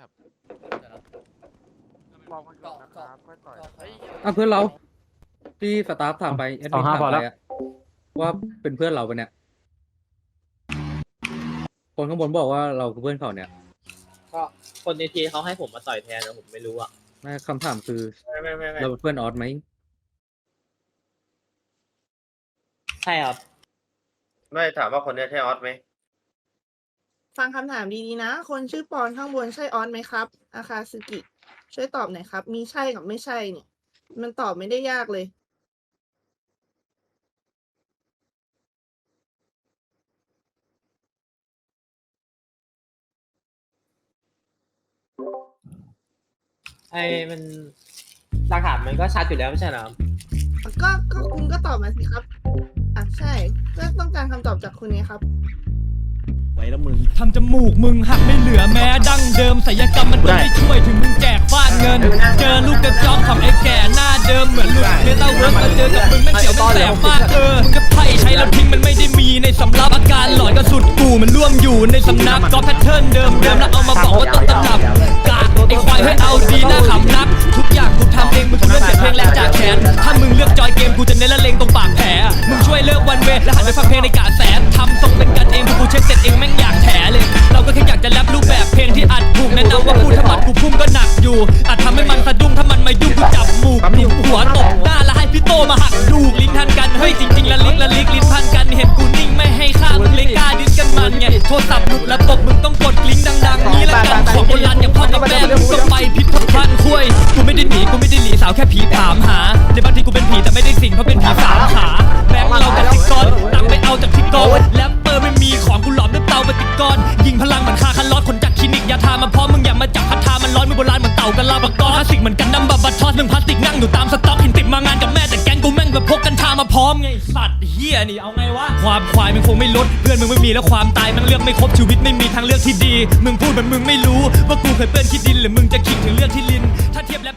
ครับมองกันก่อนนะครับค่อยต่อยอะเพื่อนเราที่สตาฟถามไปแอดสอมิงนห้าถามพอไปแล้วอะว่าเป็นเพื่อนเราปะเนี่ย คนข้างบนบอกว่าเราคือเพื่อนเขาเนี่ยก็คนในทีเขาให้ผมมาต่อยแทนนะผมไม่รู้อะไม่คำถามคือไม่ไม่ไม่ไม่เราเป็นเพื่อนออสไหมใช่ครับไม่ถามว่าคนเนี้ยใช่ออสไหม ฟังคำถามดีๆนะ คนชื่อปอนข้างบนใช่ออสไหมครับ อาคาซึกิ ช่วยตอบหน่อยครับ มีใช่กับไม่ใช่เนี่ย มันตอบไม่ได้ยากเลยไอ้มันหลักฐานมันก็ชัดอยู่แล้วไม่ใช่เหรอครับก็ก็คุณก็ตอบมาสิครับ อะใช่ก็ต้องการคำตอบจากคุณไงครับ ทำจมูกมึงหักไม่เหลือแม้ดั้งเดิมศัลยกรรมมันก็ไม่ช่วยถึงมึงแจกฟาดเงิน เจอลูกกระจอกของไอ้แก่หน้าเดิมเหมือนหลุดเมตาเวิร์กมาเจอกับมึงแม่งเสียวแม่งแสบมากเออมึงก็ไพ่ใช้แล้วทิ้งมันไม่ได้มีในสำรับอาการหลอนก็สุดกูมันร่วมอยู่ในสำนักก็แพทเทิร์นเดิมเดิมแล้วเอามาบอกว่าต้นตำรับกากไอ้ควายให้เอาดีหน้าขำนัก ทุกอย่างกูทำเองมึงกูเลือกเสียเพลงแรกจากแขนถ้ามึงเลือกจอยเกมกูจะเน้นละเลงตรงปากแผลมึงช่วยเลิกวันเวแล้วหันไปฟังเพลงในก อยู่อาจทำให้มันสะดุ้งถ้ามันไม่ยุ่งกูจับหมูกดูหัวตบหน้าแล้วให้พี่โตมาหักดูกลิ้นทันกันเฮ้ยจริงๆละลิกละลิกลิ้นพันกันเห็นกูนิ่งไม่ให้ค่ามึงเลยกล้าดิสกันมันไงโทรศัพท์หลุดแล้วตบมึงต้องกดลิงก์ดังๆนี้ละกันของโบราณอย่างพ่อกับแม่มึงก็ไปพิพิธภัณฑ์คุยกูไม่ได้หนีกูไม่ได้หลีสาวแค่ผีถามหา กันลาบกอคลาสสิกเหมือนกันน้ำบับบัตทอสหนึ่งพลาสติกนั่งอยู่ตามสต็อกเห็นติดมางานกับแม่แต่แก๊งกูแม่งแบบพกกัญชามาพร้อมไงสัตว์เฮียนี่เอาไงวะความควายมันคงไม่ลดเพื่อนมึงไม่มีแล้วความตายมันเลือกไม่ครบชีวิตไม่มีทางเลือกที่ดี มึงพูดเหมือนมึงไม่รู้ ว่ากูเคยเปื้อนคิดดินหรือมึงจะคิดถึงเลือกที่ลิน ถ้าเทียบแล้ว